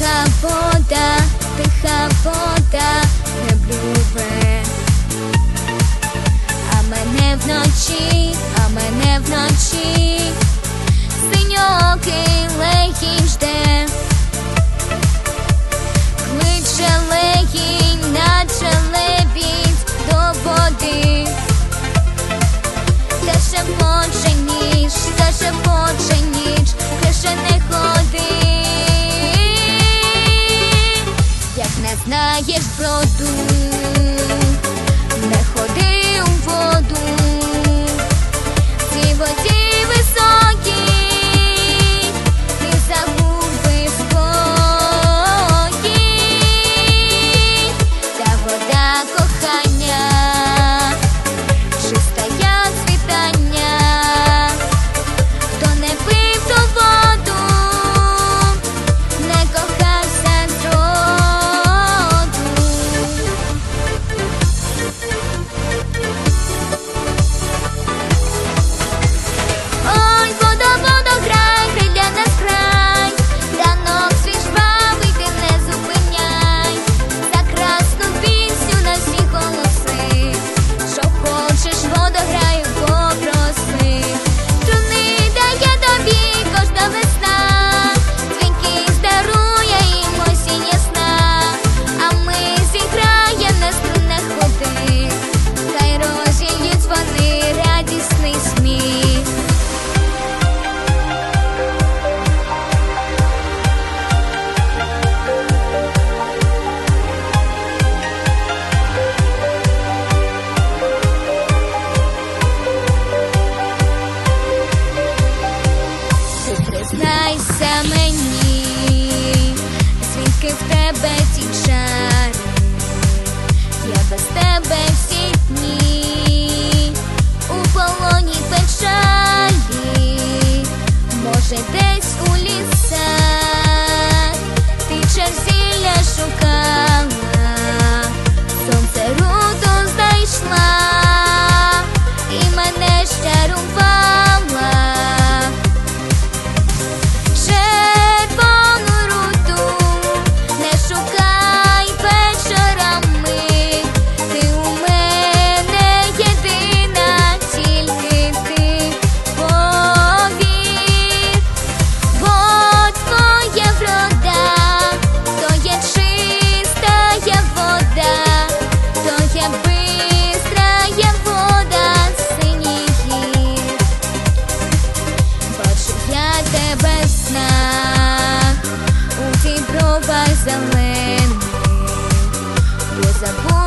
Тиха вода, тиха вода не блюве, а мене вночі, а мене вночі, синьоки легінь жде, кличе легінь, наче лебідь до води, лише хоче ніч, лише хоче ніч, лише не хоче. Шукаєш броду, не ходи se te the